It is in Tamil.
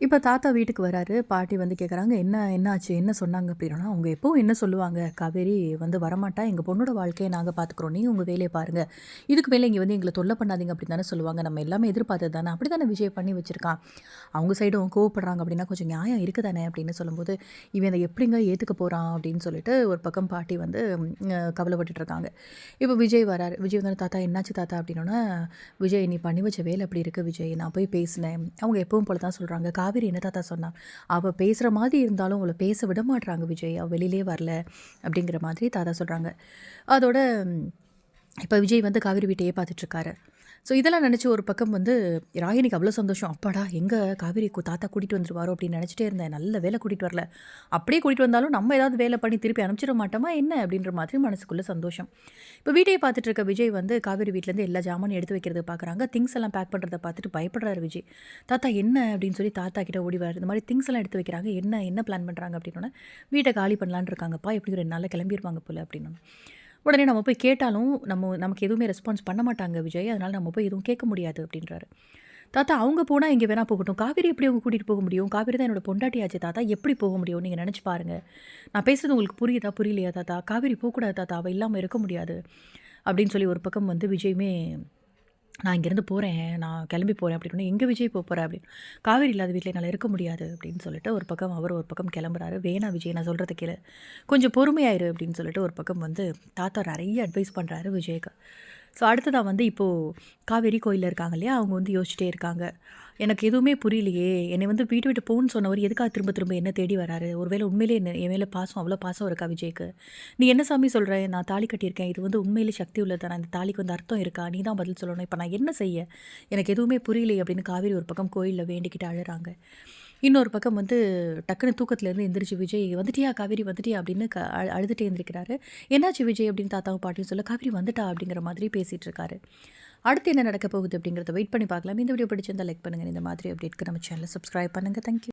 இப்போ தாத்தா வீட்டுக்கு வராரு. பாட்டி வந்து கேட்குறாங்க என்ன என்னாச்சு? என்ன சொன்னாங்க? அப்படின்னா அவங்க எப்போவும் என்ன சொல்லுவாங்க? காவேரி வந்து வரமாட்டா. எங்கள் பொண்ணோட வாழ்க்கையை நாங்கள் பார்த்துக்குறோம் நீ உங்கள் வேலையை பாருங்கள் இதுக்கு மேலே இங்கே வந்து எங்களை தொல்லை பண்ணாதீங்க அப்படின்னு தானே சொல்லுவாங்க. நம்ம எல்லாமே எதிர்பார்த்தது தானே. அப்படி தானே விஜய் பண்ணி வச்சுருக்கான்? அவங்க சைடும் கோவப்படுறாங்க அப்படின்னா கொஞ்சம் நியாயம் இருக்குது தானே? அப்படின்னு சொல்லும்போது இவன் அதை எப்படிங்க ஏற்றுக்க போகிறான் அப்படின்னு சொல்லிட்டு ஒரு பக்கம் பாட்டி வந்து ம், கவலைப்பட்டுட்டு இருக்காங்க. இப்போ விஜய் வராரு. விஜய் வந்து தாத்தா என்னாச்சு தாத்தா? அப்படின்னா விஜய் நீ பண்ணி வச்ச வேலை அப்படி இருக்குது விஜய். நான் போய் பேசினேன். அவங்க எப்பவும் போல தான் சொல்கிறாங்க காவேரி என்ன தாத்தா சொன்னான் அவள் பேசுகிற மாதிரி இருந்தாலும் அவளை பேச விட மாட்றாங்க விஜய். அவள் வெளியிலே வரல அப்படிங்கிற மாதிரி தாத்தா சொல்கிறாங்க அதோட இப்போ விஜய் வந்து காவேரி வீட்டையே பார்த்துட்ருக்காரு ஸோ இதெல்லாம் நினச்சி ஒரு பக்கம் வந்து ராகினிக்கு அவ்வளோ சந்தோஷம். அப்பாடா எங்கே காவேரி தாத்தா கூட்டிகிட்டு வந்துருவாரோ அப்படின்னு நினச்சிட்டே இருந்தேன். நல்ல வேலை கூட்டிகிட்டு வரல. அப்படியே கூட்டிகிட்டு வந்தாலும் நம்ம ஏதாவது வேலை பண்ணி திருப்பி அனுப்பிச்சிட மாட்டோமா என்ன? அப்படின்ற மாதிரி மனசுக்குள்ளே சந்தோஷம். இப்போ வீட்டையே பார்த்துட்டு இருக்க விஜய் வந்து காவேரி வீட்டிலேருந்து எல்லா ஜாமானும் எடுத்து வைக்கிறது பார்க்குறாங்க திங்ஸ் எல்லாம் பேக் பண்ணுறத பார்த்துட்டு பயப்படுறாரு விஜய். தாத்தா என்ன? அப்படின்னு சொல்லி தாத்தா கிட்ட ஓடிவார். இந்த மாதிரி திங்ஸ் எல்லாம் எடுத்து வைக்கிறாங்க. என்ன என்ன பிளான் பண்ணுறாங்க அப்படின்னோடனே வீட்டை காலி பண்ணலான்னு இருக்காங்கப்பா. எப்படி ரெண்டு நாளில் கிளம்பிடுவாங்க போல அப்படின்னு உடனே நம்ம போய் கேட்டாலும் நம்ம நமக்கு எதுவுமே ரெஸ்பான்ஸ் பண்ண மாட்டாங்க விஜய். அதனால் நம்ம போய் எதுவும் கேட்க முடியாது அப்படின்றாரு. தாத்தா அவங்க போனால் இங்கே வேணால் போகட்டும். காவேரி எப்படி அவங்க கூட்டிகிட்டு போக முடியும்? காவேரி தான் என்னோட பொண்டாட்டியாச்சு தாத்தா. எப்படி போக முடியும்? நீங்கள் நினச்சி பாருங்கள் நான் பேசுறது உங்களுக்கு புரியுதா? புரியலையா தாத்தா? காவேரி போகக்கூடாது தாத்தா. அவள் இல்லாமல் இருக்க முடியாது. அப்படின்னு சொல்லி ஒரு பக்கம் வந்து விஜயுமே நான் இங்கேருந்து போகிறேன் நான் கிளம்பி போகிறேன் அப்படின்னு எங்கே விஜய் போக போகிறேன் அப்படின்னு. காவேரி இல்லாத வீட்டில் என்னால் இருக்க முடியாது அப்படின்னு சொல்லிட்டு ஒரு பக்கம் அவர் ஒரு பக்கம் கிளம்புறாரு. வேணா விஜய் நான் சொல்கிறது கீழே கொஞ்சம் பொறுமையாயிரு அப்படின்னு சொல்லிட்டு ஒரு பக்கம் வந்து தாத்தா நிறைய அட்வைஸ் பண்ணுறாரு விஜய்க்கு. ஸோ அடுத்ததாக வந்து இப்போது காவேரி கோயிலில் இருக்காங்க இல்லையா? அவங்க வந்து யோசிச்சிட்டே இருக்காங்க. எனக்கு எதுவுமே புரியலையே. என்னை வந்து வீட்டு விட்டு போகணும்னு சொன்னவர் எதுக்காக திரும்ப திரும்ப என்ன தேடி வராரு? ஒருவேளை உண்மையிலே என்ன என் மேலே பாசம் அவ்வளோ பாசம் இருக்கா விஜய்க்கு? நீ என்ன சாமி சொல்கிற நான் தாலி கட்டியிருக்கேன். இது வந்து உண்மையிலே சக்தி உள்ளது. தானே இந்த தாலிக்கு வந்து அர்த்தம் இருக்கா? நீ தான் பதில் சொல்லணும். இப்போ நான் என்ன செய்ய? எனக்கு எதுவுமே புரியலையே அப்படின்னு காவேரி ஒரு பக்கம் கோயிலில் வேண்டிக்கிட்டு அழுறாங்க. இன்னொரு பக்கம் வந்து டக்குன்னு தூக்கத்துலேருந்து எந்திரிச்சு விஜய் வந்துட்டியா காவேரி வந்துட்டியா? அப்படின்னு க அழுதுகிட்டே அழுதுட்டே என்னாச்சு விஜய்? அப்படின்னு தாத்தாவும் பாட்டியும் சொல்ல காவேரி வந்துட்டா? அப்படிங்கிற மாதிரி பேசிகிட்டு இருக்காரு. அடுத்து என்ன நடக்க போகுது அப்படிங்கிறத வெயிட் பண்ணி பார்க்கலாம். இந்த வீடியோ பிடிச்சிருந்தா லைக் பண்ணுங்கள் இந்த மாதிரி அப்டேட்க்கு நம்ம சேனலை சப்ஸ்கிரைப் பண்ணுங்கள் தேங்க்யூ